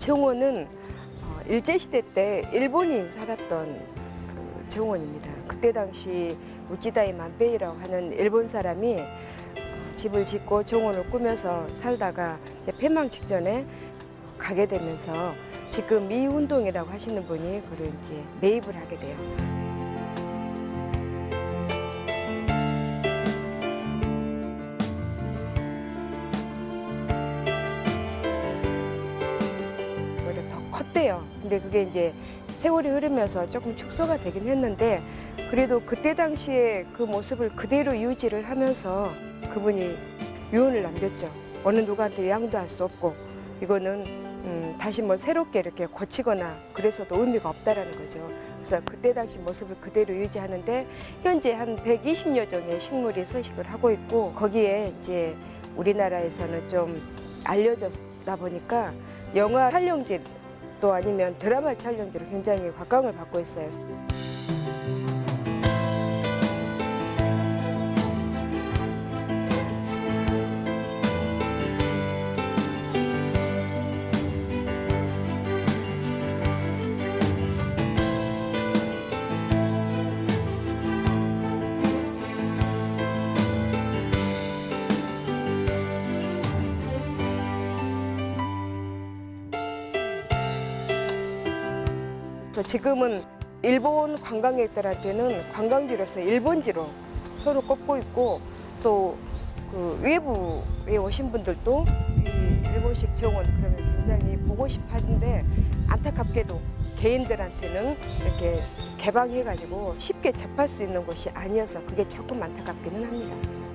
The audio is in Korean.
정원은 어, 일제시대 때 일본이 살았던 그 정원입니다. 그때 당시 우찌다이 만베이라고 하는 일본 사람이 어, 집을 짓고 정원을 꾸며서 살다가 폐망 직전에 가게 되면서 지금 미운동이라고 하시는 분이 그를 이제 매입을 하게 돼요. 더 컸대요. 근데 그게 이제 세월이 흐르면서 조금 축소가 되긴 했는데 그래도 그때 당시에 그 모습을 그대로 유지를 하면서 그분이 유언을 남겼죠. 어느 누구한테 양도 할 수 없고 이거는 음, 다시 뭐 새롭게 이렇게 고치거나 그래서도 의미가 없다라는 거죠. 그래서 그때 당시 모습을 그대로 유지하는데 현재 한 120여 종의 식물이 서식을 하고 있고 거기에 이제 우리나라에서는 좀 알려졌다 보니까 영화 촬영지 또 아니면 드라마 촬영지로 굉장히 각광을 받고 있어요. 그래서 지금은 일본 관광객들한테는 관광지로서 일본지로 서로 꼽고 있고 또 그 외부에 오신 분들도 이 일본식 정원 그러면 굉장히 보고 싶어 하는데 안타깝게도 개인들한테는 이렇게 개방해가지고 쉽게 접할 수 있는 곳이 아니어서 그게 조금 안타깝기는 합니다.